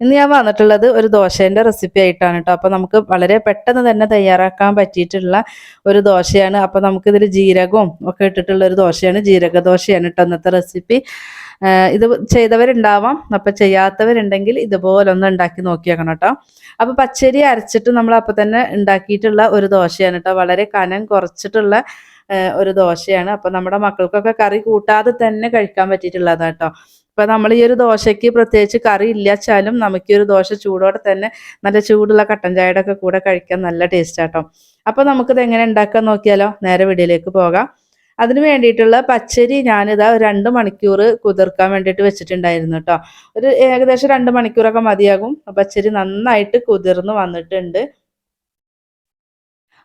ഇന്ന് ഞാൻ വന്നിട്ടുള്ളത് ഒരു ദോശേന്റെ റെസിപ്പി ആയിട്ടാണ് കേട്ടോ. അപ്പോൾ നമുക്ക് വളരെ പെട്ടെന്ന് തന്നെ തയ്യാറാക്കാൻ പറ്റിയിട്ടുള്ള ഒരു ദോശയാണ്. അപ്പോൾ നമുക്കിതിൽ ജീരകവും ഒക്കെ ഇട്ടിട്ടുള്ള ഒരു ദോശയാണ്. ജീരക ദോശയാണ് കേട്ടോ ഇന്നത്തെ റെസിപ്പി ഇത് ചെയ്തവരുണ്ടാവാം. അപ്പം ചെയ്യാത്തവരുണ്ടെങ്കിൽ ഇതുപോലെ ഒന്ന് ഉണ്ടാക്കി നോക്കിയേക്കണം കേട്ടോ. അപ്പോൾ പച്ചരി അരച്ചിട്ട് നമ്മൾ അപ്പം തന്നെ ഉണ്ടാക്കിയിട്ടുള്ള ഒരു ദോശയാണ് കേട്ടോ. വളരെ കനം കുറച്ചിട്ടുള്ള ഒരു ദോശയാണ്. അപ്പം നമ്മുടെ മക്കൾക്കൊക്കെ കറി കൂട്ടാതെ തന്നെ കഴിക്കാൻ പറ്റിയിട്ടുള്ളതാണ് കേട്ടോ. അപ്പം നമ്മൾ ഈ ഒരു ദോശയ്ക്ക് പ്രത്യേകിച്ച് കറി ഇല്ലാച്ചാലും നമുക്ക് ഈ ഒരു ദോശ ചൂടോടെ തന്നെ നല്ല ചൂടുള്ള കട്ടൻ ചായയുടെ ഒക്കെ കൂടെ കഴിക്കാൻ നല്ല ടേസ്റ്റ് ആട്ടോ. അപ്പോൾ നമുക്കിത് എങ്ങനെ ഉണ്ടാക്കാൻ നോക്കിയാലോ? നേരെ വീഡിയോയിലേക്ക് പോകാം. അതിന് വേണ്ടിയിട്ടുള്ള പച്ചരി ഞാനിതാ രണ്ട് മണിക്കൂർ കുതിർക്കാൻ വേണ്ടിയിട്ട് വെച്ചിട്ടുണ്ടായിരുന്നു കേട്ടോ. ഒരു ഏകദേശം രണ്ട് മണിക്കൂറൊക്കെ മതിയാകും. പച്ചരി നന്നായിട്ട് കുതിർന്ന് വന്നിട്ടുണ്ട്.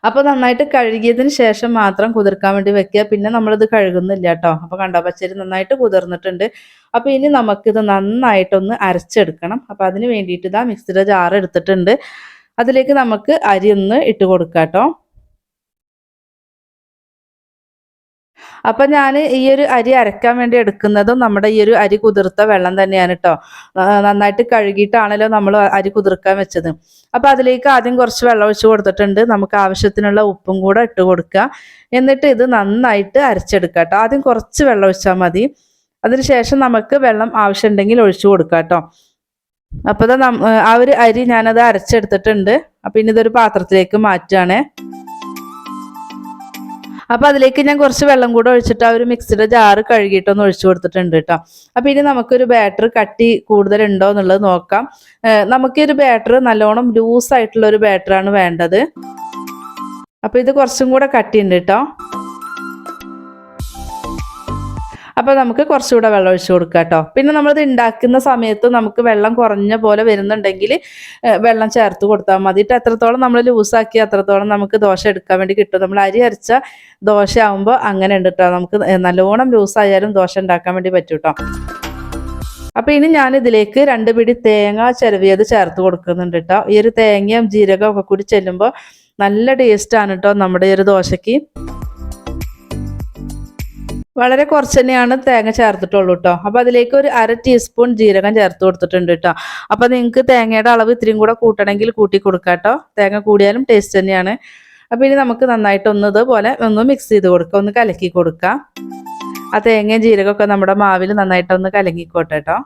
അപ്പോൾ നന്നായിട്ട് കഴുകിയതിന് ശേഷം മാത്രം കുതിർക്കാൻ വേണ്ടി വെക്കുക. പിന്നെ നമ്മളിത് കഴുകുന്നില്ല കേട്ടോ. അപ്പോൾ കണ്ടോ പച്ചരി നന്നായിട്ട് കുതിർന്നിട്ടുണ്ട്. അപ്പോൾ ഇനി നമുക്കിത് നന്നായിട്ടൊന്ന് അരച്ചെടുക്കണം. അപ്പോൾ അതിന് വേണ്ടിയിട്ട് ഇതാ മിക്സിയുടെ ജാർ എടുത്തിട്ടുണ്ട്. അതിലേക്ക് നമുക്ക് അരി ഒന്ന് ഇട്ട് കൊടുക്കാം കേട്ടോ. അപ്പം ഞാൻ ഈ ഒരു അരി അരക്കാൻ വേണ്ടി എടുക്കുന്നതും നമ്മുടെ ഈ ഒരു അരി കുതിർത്ത വെള്ളം തന്നെയാണ് കേട്ടോ നന്നായിട്ട് കഴുകിയിട്ടാണല്ലോ നമ്മൾ അരി കുതിർക്കാൻ വെച്ചത്. അപ്പം അതിലേക്ക് ആദ്യം കുറച്ച് വെള്ളം ഒഴിച്ച് കൊടുത്തിട്ടുണ്ട്. നമുക്ക് ആവശ്യത്തിനുള്ള ഉപ്പും കൂടെ ഇട്ട് കൊടുക്കുക എന്നിട്ട് ഇത് നന്നായിട്ട് അരച്ചെടുക്കുക കേട്ടോ ആദ്യം കുറച്ച് വെള്ളം ഒഴിച്ചാൽ മതി. അതിനുശേഷം നമുക്ക് വെള്ളം ആവശ്യമുണ്ടെങ്കിൽ ഒഴിച്ചു കൊടുക്കാം കേട്ടോ അപ്പോൾ ആ ഒരു അരി ഞാനത് അരച്ചെടുത്തിട്ടുണ്ട്. അപ്പം ഇനി ഇതൊരു പാത്രത്തിലേക്ക് മാറ്റുകയാണേ. അപ്പൊ അതിലേക്ക് ഞാൻ കുറച്ച് വെള്ളം കൂടെ ഒഴിച്ചിട്ട് ആ ഒരു മിക്സിയുടെ ജാറ് കഴുകിയിട്ടൊന്ന് ഒഴിച്ചു കൊടുത്തിട്ടുണ്ട് കേട്ടോ അപ്പോൾ ഇനി നമുക്കൊരു ബാറ്റർ കട്ടി കൂടുതലുണ്ടോ എന്നുള്ളത് നോക്കാം. നമുക്ക് ഈ ഒരു ബാറ്റർ നല്ലോണം ലൂസ് ആയിട്ടുള്ള ഒരു ബാറ്ററാണ് വേണ്ടത്. അപ്പോൾ ഇത് കുറച്ചും കൂടെ കട്ടിയുണ്ട് കേട്ടോ അപ്പൊ നമുക്ക് കുറച്ചുകൂടെ വെള്ളം ഒഴിച്ചു കൊടുക്കാം കേട്ടോ. പിന്നെ നമ്മളിത് ഉണ്ടാക്കുന്ന സമയത്ത് നമുക്ക് വെള്ളം കുറഞ്ഞ പോലെ വരുന്നുണ്ടെങ്കിൽ വെള്ളം ചേർത്ത് കൊടുത്താൽ മതി. ഇട്ട് എത്രത്തോളം നമ്മൾ ലൂസാക്കി അത്രത്തോളം നമുക്ക് ദോശ എടുക്കാൻ വേണ്ടി കിട്ടും. നമ്മൾ അരി അരച്ച ദോശ ആകുമ്പോൾ അങ്ങനെ ഉണ്ട് കേട്ടോ നമുക്ക് നല്ലോണം ലൂസായാലും ദോശ ഉണ്ടാക്കാൻ വേണ്ടി പറ്റും കേട്ടോ അപ്പൊ ഇനി ഞാൻ ഇതിലേക്ക് രണ്ട് പിടി തേങ്ങ ചിരവിയത് ചേർത്ത് കൊടുക്കുന്നുണ്ട് കേട്ടോ ഈ ഒരു തേങ്ങയും ജീരകവും ഒക്കെ കൂടി ചെല്ലുമ്പോൾ നല്ല ടേസ്റ്റ് ആണ് കേട്ടോ നമ്മുടെ ഈ ഒരു ദോശയ്ക്ക്. വളരെ കുറച്ച് തന്നെയാണ് തേങ്ങ ചേർത്തിട്ടുള്ളൂ കേട്ടോ അപ്പൊ അതിലേക്ക് ഒരു അര ടീസ്പൂൺ ജീരകം ചേർത്ത് കൊടുത്തിട്ടുണ്ട് കേട്ടോ അപ്പൊ നിങ്ങൾക്ക് തേങ്ങയുടെ അളവ് ഇത്രയും കൂടെ കൂട്ടണമെങ്കിൽ കൂട്ടി കൊടുക്കാം കേട്ടോ തേങ്ങ കൂടിയാലും ടേസ്റ്റ് തന്നെയാണ്. അപ്പൊ ഇനി നമുക്ക് നന്നായിട്ട് ഒന്ന് ഇതുപോലെ ഒന്ന് മിക്സ് ചെയ്ത് കൊടുക്കാം. ഒന്ന് കലക്കി കൊടുക്കാം. ആ തേങ്ങയും ജീരകമൊക്കെ നമ്മുടെ മാവിൽ നന്നായിട്ട് ഒന്ന് കലങ്ങിക്കോട്ടെ കേട്ടോ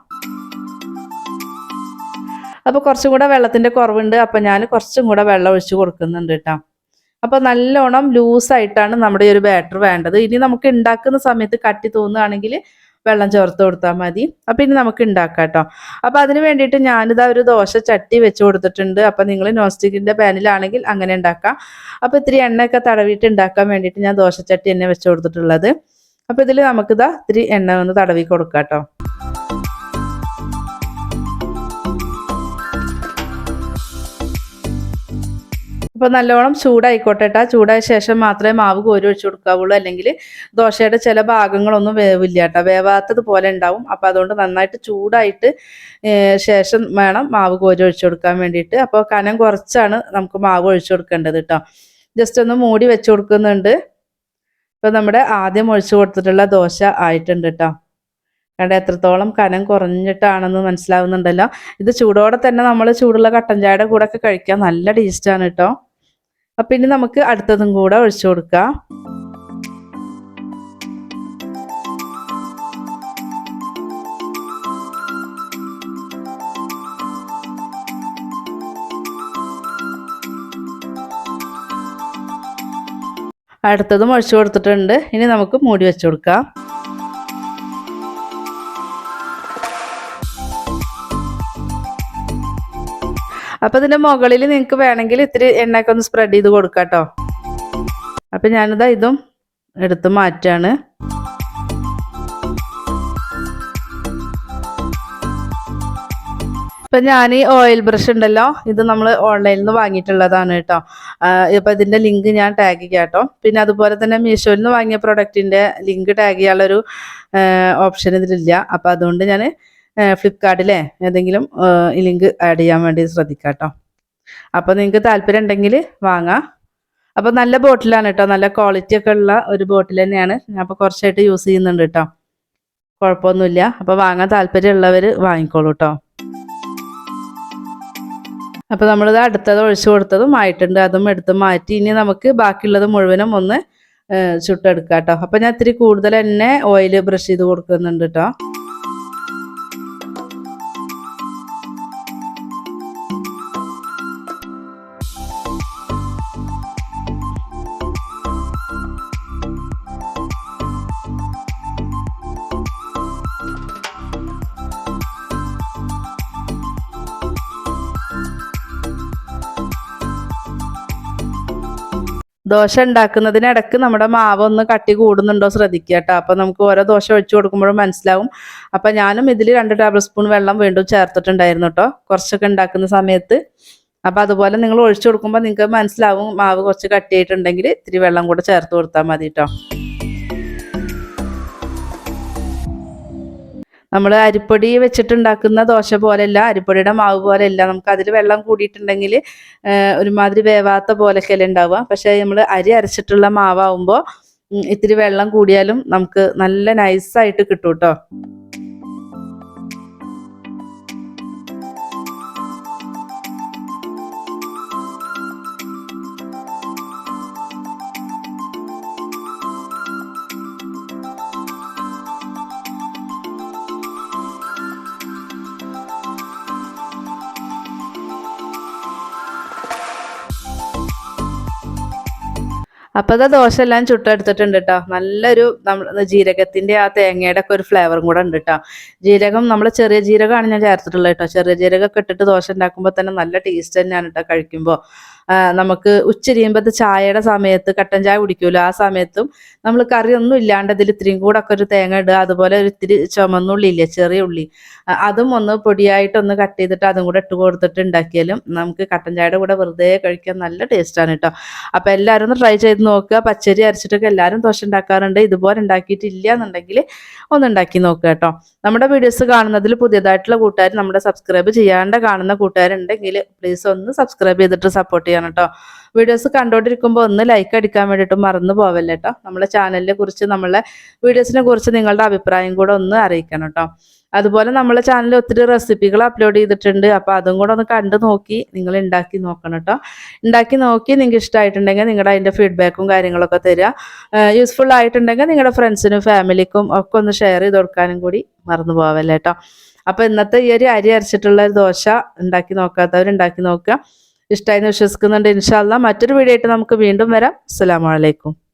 അപ്പൊ കുറച്ചും കൂടെ വെള്ളത്തിന്റെ കുറവുണ്ട്. അപ്പൊ ഞാൻ കുറച്ചും കൂടെ വെള്ളം ഒഴിച്ച് കൊടുക്കുന്നുണ്ട് കേട്ടോ അപ്പൊ നല്ലോണം ലൂസായിട്ടാണ് നമ്മുടെ ഒരു ബാറ്റർ വേണ്ടത്. ഇനി നമുക്ക് ഉണ്ടാക്കുന്ന സമയത്ത് കട്ടി തോന്നുകയാണെങ്കിൽ വെള്ളം ചേർത്ത് കൊടുത്താൽ മതി. അപ്പൊ ഇനി നമുക്ക് ഉണ്ടാക്കാം കേട്ടോ അപ്പൊ അതിന് വേണ്ടിയിട്ട് ഞാനിതാ ഒരു ദോശ ചട്ടി വെച്ച് കൊടുത്തിട്ടുണ്ട്. അപ്പൊ നിങ്ങൾ നോൺ സ്റ്റിക്കിന്റെ പാനിലാണെങ്കിൽ അങ്ങനെ ഉണ്ടാക്കാം അപ്പൊ ഇത്തിരി എണ്ണയൊക്കെ തടവിയിട്ട് ഉണ്ടാക്കാൻ വേണ്ടിയിട്ട് ഞാൻ ദോശ ചട്ടി തന്നെ വെച്ച് കൊടുത്തിട്ടുള്ളത്. അപ്പൊ ഇതിൽ നമുക്കിതാ ഇത്തിരി എണ്ണ ഒന്ന് തടവി കൊടുക്കാം കേട്ടോ അപ്പൊ നല്ലോണം ചൂടായിക്കോട്ടെ കേട്ടാ ചൂടായ ശേഷം മാത്രമേ മാവ് കോരി ഒഴിച്ചു കൊടുക്കാവുള്ളൂ. അല്ലെങ്കിൽ ദോശയുടെ ചില ഭാഗങ്ങളൊന്നും വേവില്ല കേട്ടോ വേവാത്തത് പോലെ ഉണ്ടാവും. അപ്പോൾ അതുകൊണ്ട് നന്നായിട്ട് ചൂടായിട്ട് ശേഷം വേണം മാവ് കോരി ഒഴിച്ചു കൊടുക്കാൻ വേണ്ടിയിട്ട്. അപ്പോൾ കനം കുറച്ചാണ് നമുക്ക് മാവ് ഒഴിച്ചു കൊടുക്കേണ്ടത് കേട്ടോ ജസ്റ്റ് ഒന്ന് മൂടി വെച്ച് കൊടുക്കുന്നുണ്ട്. ഇപ്പം നമ്മുടെ ആദ്യം ഒഴിച്ചു കൊടുത്തിട്ടുള്ള ദോശ ആയിട്ടുണ്ട് കേട്ടോ കണ്ട? എത്രത്തോളം കനം കുറഞ്ഞിട്ടാണെന്ന് മനസ്സിലാവുന്നുണ്ടല്ലോ. ഇത് ചൂടോടെ തന്നെ നമ്മൾ ചൂടുള്ള കട്ടൻ ചായയുടെ കൂടെ ഒക്കെ കഴിക്കാൻ നല്ല ടേസ്റ്റാണ് കേട്ടോ അപ്പൊ ഇനി നമുക്ക് അടുത്തതും കൂടെ ഒഴിച്ചു കൊടുക്കാം. അടുത്തതും ഒഴിച്ചു കൊടുത്തിട്ടുണ്ട്. ഇനി നമുക്ക് മൂടി വെച്ചു കൊടുക്കാം. അപ്പൊ ഇതിന്റെ മുകളിൽ നിങ്ങൾക്ക് വേണമെങ്കിൽ ഇത്തിരി എണ്ണയൊക്കെ ഒന്ന് സ്പ്രെഡ് ചെയ്ത് കൊടുക്കാട്ടോ അപ്പൊ ഞാനിതാ ഇതും എടുത്ത് മാറ്റാണ്. ഇപ്പൊ ഞാൻ ഈ ഓയിൽ ബ്രഷ് ഉണ്ടല്ലോ ഇത് നമ്മൾ ഓൺലൈനിൽ നിന്ന് വാങ്ങിയിട്ടുള്ളതാണ് കേട്ടോ. ഇപ്പൊ ഇതിന്റെ ലിങ്ക് ഞാൻ ടാഗ് ചെയ്യാം കേട്ടോ. പിന്നെ അതുപോലെ തന്നെ മീഷോയിൽ നിന്ന് വാങ്ങിയ പ്രൊഡക്റ്റിന്റെ ലിങ്ക് ടാഗ് ചെയ്യാനുള്ളൊരു ഓപ്ഷൻ ഇതിലില്ല. അപ്പൊ അതുകൊണ്ട് ഞാൻ ഫ്ലിപ്കാർട്ടിലെ ഏതെങ്കിലും ലിങ്ക് ആഡ് ചെയ്യാൻ വേണ്ടി ശ്രദ്ധിക്കാം കേട്ടോ അപ്പോൾ നിങ്ങൾക്ക് താല്പര്യം ഉണ്ടെങ്കിൽ വാങ്ങാം. അപ്പോൾ നല്ല ബോട്ടിലാണ് കേട്ടോ നല്ല ക്വാളിറ്റി ഒക്കെ ഉള്ള ഒരു ബോട്ടിൽ തന്നെയാണ്. ഞാൻ അപ്പോൾ കുറച്ചായിട്ട് യൂസ് ചെയ്യുന്നുണ്ട് കേട്ടോ കുഴപ്പമൊന്നുമില്ല. അപ്പോൾ വാങ്ങാൻ താല്പര്യമുള്ളവർ വാങ്ങിക്കോളൂ കേട്ടോ അപ്പോൾ നമ്മളിത് അടുത്തത് ഒഴിച്ചു കൊടുത്തതും ആയിട്ടുണ്ട്. അതും എടുത്ത് മാറ്റി ഇനി നമുക്ക് ബാക്കിയുള്ളത് മുഴുവനും ഒന്ന് ചുട്ടെടുക്കാം കേട്ടോ അപ്പോൾ ഞാൻ ഇത്തിരി കൂടുതൽ തന്നെ ഓയിൽ ബ്രഷ് ചെയ്ത് കൊടുക്കുന്നുണ്ട് കേട്ടോ ദോശ ഉണ്ടാക്കുന്നതിനിടക്ക് നമ്മുടെ മാവ് ഒന്ന് കട്ടി കൂടുന്നുണ്ടോ ശ്രദ്ധിക്കുക കേട്ടോ. അപ്പോൾ നമുക്ക് ഓരോ ദോശ ഒഴിച്ചു കൊടുക്കുമ്പോഴും മനസ്സിലാവും. അപ്പോൾ ഞാനും ഇതിൽ രണ്ട് ടേബിൾ സ്പൂൺ വെള്ളം വീണ്ടും ചേർത്തിട്ടുണ്ടായിരുന്നു കേട്ടോ. കുറച്ചൊക്കെ ഉണ്ടാക്കുന്ന സമയത്ത്. അപ്പോൾ അതുപോലെ നിങ്ങൾ ഒഴിച്ചു കൊടുക്കുമ്പോൾ നിങ്ങൾക്ക് മനസ്സിലാവും മാവ് കുറച്ച് കട്ടിയായിട്ടുണ്ടെങ്കിൽ ഇത്തിരി വെള്ളം കൂടെ ചേർത്ത് കൊടുത്താൽ മതി കേട്ടോ. നമ്മൾ അരിപ്പൊടി വെച്ചിട്ടുണ്ടാക്കുന്ന ദോശ പോലെയല്ല അരിപ്പൊടിയുടെ മാവ് പോലെയല്ല. നമുക്ക് അതിൽ വെള്ളം കൂടിയിട്ടുണ്ടെങ്കിൽ ഒരുമാതിരി വേവാത്ത പോലെയൊക്കെയല്ലേ ഉണ്ടാവുക. പക്ഷേ നമ്മൾ അരി അരച്ചിട്ടുള്ള മാവാകുമ്പോൾ ഇത്തിരി വെള്ളം കൂടിയാലും നമുക്ക് നല്ല നൈസായിട്ട് കിട്ടും കേട്ടോ അപ്പോൾ അത് ദോശ എല്ലാം ചുട്ടെടുത്തിട്ടുണ്ട് കേട്ടോ നല്ലൊരു നമ്മൾ ജീരകത്തിന്റെ ആ തേങ്ങയുടെ ഒക്കെ ഒരു ഫ്ലേവറും കൂടെ ഉണ്ട് കേട്ടോ ജീരകം നമ്മൾ ചെറിയ ജീരകമാണ് ഞാൻ ചേർത്തിട്ടുള്ളത് കേട്ടോ ചെറിയ ജീരകമൊക്കെ ഇട്ടിട്ട് ദോശ ഉണ്ടാക്കുമ്പോൾ തന്നെ നല്ല ടേസ്റ്റ് തന്നെയാണ് കേട്ടോ കഴിക്കുമ്പോൾ നമുക്ക് ഉച്ചരിയുമ്പത്തെ ചായയുടെ സമയത്ത് കട്ടൻ ചായ കുടിക്കുമല്ലോ ആ സമയത്തും നമ്മൾ കറി ഒന്നും ഇല്ലാണ്ട് അതിൽ ഇത്തിരിയും കൂടെ ഒക്കെ ഒരു തേങ്ങ ഇടുക. അതുപോലെ ഒരു ഇത്തിരി ചുമന്നുള്ളി ഇല്ലേ? ചെറിയ ഉള്ളി. അതും ഒന്ന് പൊടിയായിട്ടൊന്ന് കട്ട് ചെയ്തിട്ട് അതും കൂടെ ഇട്ട് കൊടുത്തിട്ട് ഉണ്ടാക്കിയാലും നമുക്ക് കട്ടൻ ചായയുടെ കൂടെ വെറുതെ കഴിക്കാൻ നല്ല ടേസ്റ്റാണ് കേട്ടോ അപ്പോൾ എല്ലാവരും ഒന്ന് ട്രൈ ചെയ്ത് നോക്കുക. പച്ചരി അരച്ചിട്ടൊക്കെ എല്ലാവരും ദോശ ഉണ്ടാക്കാറുണ്ട് ഇതുപോലെ ഉണ്ടാക്കിയിട്ടില്ല എന്നുണ്ടെങ്കിൽ ഒന്ന് ഉണ്ടാക്കി നോക്കുക കേട്ടോ നമ്മുടെ വീഡിയോസ് കാണുന്നതിൽ പുതിയതായിട്ടുള്ള കൂട്ടുകാർ നമ്മുടെ സബ്സ്ക്രൈബ് ചെയ്യാണ്ട് കാണുന്ന കൂട്ടുകാരുണ്ടെങ്കിൽ പ്ലീസ് ഒന്ന് സബ്സ്ക്രൈബ് ചെയ്തിട്ട് സപ്പോർട്ട് ചെയ്യണം കേട്ടോ വീഡിയോസ് കണ്ടോണ്ടിരിക്കുമ്പോൾ ഒന്ന് ലൈക്ക് അടിക്കാൻ വേണ്ടിയിട്ട് മറന്നു പോവല്ലേ കേട്ടോ നമ്മളെ ചാനലിനെ കുറിച്ച് നമ്മളെ വീഡിയോസിനെ കുറിച്ച് നിങ്ങളുടെ അഭിപ്രായം കൂടെ ഒന്ന് അറിയിക്കണം കേട്ടോ അതുപോലെ നമ്മളെ ചാനലിൽ ഒത്തിരി റെസിപ്പികൾ അപ്ലോഡ് ചെയ്തിട്ടുണ്ട്. അപ്പോൾ അതും കൂടെ ഒന്ന് കണ്ടു നോക്കി നിങ്ങൾ ഉണ്ടാക്കി നോക്കണം കേട്ടോ ഉണ്ടാക്കി നോക്കി നിങ്ങൾക്ക് ഇഷ്ടമായിട്ടുണ്ടെങ്കിൽ നിങ്ങളുടെ അതിന്റെ ഫീഡ്ബാക്കും കാര്യങ്ങളൊക്കെ തരിക യൂസ്ഫുൾ ആയിട്ടുണ്ടെങ്കിൽ നിങ്ങളുടെ ഫ്രണ്ട്സിനും ഫാമിലിക്കും ഒക്കെ ഒന്ന് ഷെയർ ചെയ്ത് കൊടുക്കാനും കൂടി മറന്നു പോവല്ലേ കേട്ടോ അപ്പോൾ ഇന്നത്തെ ഈ ഒരു അരി അരച്ചിട്ടുള്ള ഒരു ദോശ ഉണ്ടാക്കി നോക്കാത്തവർ ഉണ്ടാക്കി നോക്കുക ഇഷ്ടമായി എന്ന് വിശ്വസിക്കുന്നുണ്ട്. ഇൻഷാല്ല മറ്റൊരു വീഡിയോ ആയിട്ട് നമുക്ക് വീണ്ടും വരാം. അസ്സാം അലൈക്കും.